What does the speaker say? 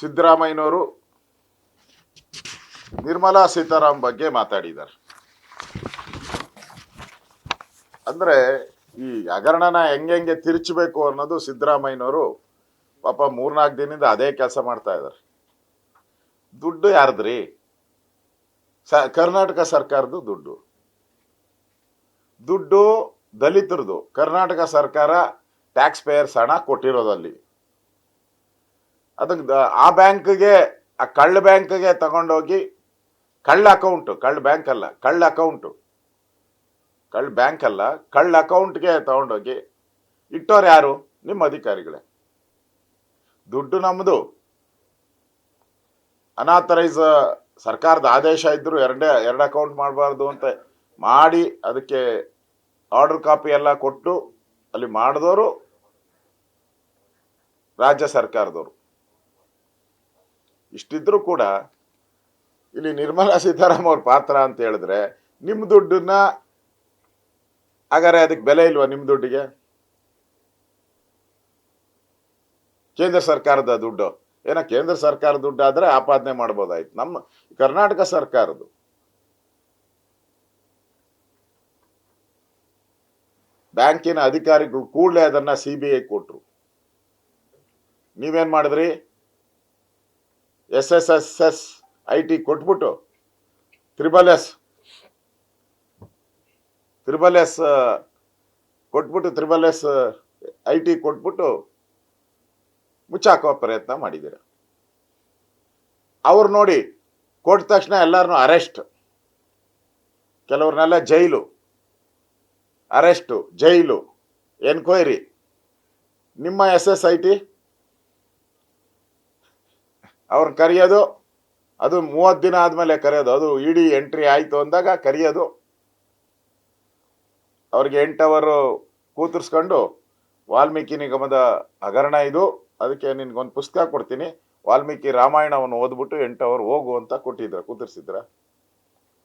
ಸಿದ್ದರಾಮಯ್ಯನವರು ನಿರ್ಮಲಾ ಸೀತಾರಾಮ್ ಬಗ್ಗೆ ಮಾತಾಡಿದ್ದಾರೆ. ಅಂದರೆ ಈ ಹಗರಣನ ಹೆಂಗೆ ತಿರುಚಬೇಕು ಅನ್ನೋದು ಸಿದ್ದರಾಮಯ್ಯನವರು ಪಾಪ ಮೂರ್ನಾಲ್ಕು ದಿನದಿಂದ ಅದೇ ಕೆಲಸ ಮಾಡ್ತಾ ಇದ್ದಾರೆ. ದುಡ್ಡು ಯಾರ್ದ್ರಿ? ಸ, ಕರ್ನಾಟಕ ಸರ್ಕಾರದ ದುಡ್ಡು. ದುಡ್ಡು ದಲಿತರದು ಕರ್ನಾಟಕ ಸರ್ಕಾರ ಟ್ಯಾಕ್ಸ್ ಪೇಯರ್ಸ್ ಹಣ ಕೊಟ್ಟಿರೋದಲ್ಲಿ. ಅದಕ್ಕೆ ಆ ಬ್ಯಾಂಕ್ಗೆ, ಆ ಕಳ್ಳ ಬ್ಯಾಂಕ್ಗೆ ತಗೊಂಡೋಗಿ ಕಳ್ಳ ಅಕೌಂಟು, ಕಳ್ಳ ಬ್ಯಾಂಕ್ ಅಲ್ಲ, ಕಳ್ಳ ಅಕೌಂಟು. ಕಳ್ಳ ಬ್ಯಾಂಕ್ ಅಲ್ಲ, ಕಳ್ಳ ಅಕೌಂಟ್ಗೆ ತಗೊಂಡೋಗಿ ಇಟ್ಟೋರು ಯಾರು? ನಿಮ್ಮ ಅಧಿಕಾರಿಗಳೇ. ದುಡ್ಡು ನಮ್ಮದು ಅನಾಥರೈಸ್ ಸರ್ಕಾರದ ಆದೇಶ ಇದ್ದರೂ ಎರಡೇ, ಎರಡು ಅಕೌಂಟ್ ಮಾಡಬಾರ್ದು ಅಂತ ಮಾಡಿ ಅದಕ್ಕೆ ಆರ್ಡರ್ ಕಾಪಿ ಎಲ್ಲ ಕೊಟ್ಟು ಅಲ್ಲಿ ಮಾಡಿದವರು ರಾಜ್ಯ ಸರ್ಕಾರದವರು. ಇಷ್ಟಿದ್ರೂ ಕೂಡ ಇಲ್ಲಿ ನಿರ್ಮಲಾ ಸೀತಾರಾಮ್ ಅವ್ರ ಪಾತ್ರ ಅಂತ ಹೇಳಿದ್ರೆ ನಿಮ್ಮ ದುಡ್ಡನ್ನ ಹಾಗಾದ್ರೆ ಅದಕ್ಕೆ ಬೆಲೆ ಇಲ್ವಾ ನಿಮ್ಮ ದುಡ್ಡಿಗೆ? ಕೇಂದ್ರ ಸರ್ಕಾರದ ದುಡ್ಡು. ಏನೋ ಕೇಂದ್ರ ಸರ್ಕಾರದ ದುಡ್ಡು ಆದ್ರೆ ಆಪಾದನೆ ಮಾಡ್ಬೋದಾಯ್ತು. ನಮ್ಮ ಕರ್ನಾಟಕ ಸರ್ಕಾರದ್ದು. ಬ್ಯಾಂಕಿನ ಅಧಿಕಾರಿಗಳು ಕೂಡಲೇ ಅದನ್ನ ಸಿ ಬಿ ಐ ಕೊಟ್ಟರು ನೀವೇನು ಮಾಡಿದ್ರಿ? S S S S I T ಕೊಟ್ಬಿಟ್ಟು ತ್ರಿಬಲ್ ಎಸ್ ತ್ರಿಬಲ್ ಎಸ್ ಕೊಟ್ಬಿಟ್ಟು ತ್ರಿಬಲ್ ಎಸ್ ಐ ಟಿ ಕೊಟ್ಬಿಟ್ಟು ಮುಚ್ಚಾಕುವ ಪ್ರಯತ್ನ ಮಾಡಿದ್ದೀರ. ಅವ್ರು ನೋಡಿ ಕೊಟ್ಟ ತಕ್ಷಣ ಎಲ್ಲರನ್ನೂ ಅರೆಸ್ಟ್, ಕೆಲವ್ರನ್ನೆಲ್ಲ ಜೈಲು, ಅರೆಸ್ಟು, ಜೈಲು, ಎನ್ಕ್ವೈರಿ. ನಿಮ್ಮ ಎಸ್ ಎಸ್ ಐ ಟಿ ಅವ್ರನ್ನ ಕರೆಯೋದು, ಅದು ಮೂವತ್ತು ದಿನ ಆದಮೇಲೆ ಕರೆಯೋದು, ಅದು ಇಡಿ ಎಂಟ್ರಿ ಆಯಿತು ಅಂದಾಗ ಕರೆಯೋದು. ಅವ್ರಿಗೆ ಎಂಟು ಅವರು ಕೂತರ್ಸ್ಕೊಂಡು ವಾಲ್ಮೀಕಿ ನಿಗಮದ ಹಗರಣ ಇದು. ಅದಕ್ಕೆ ನಿನಗೊಂದು ಪುಸ್ತಕ ಕೊಡ್ತೀನಿ. ವಾಲ್ಮೀಕಿ ರಾಮಾಯಣವನ್ನು ಓದ್ಬಿಟ್ಟು ಎಂಟು ಅವರ್ ಹೋಗು ಅಂತ ಕೊಟ್ಟಿದ್ರ, ಕೂತಿರ್ಸಿದ್ರ.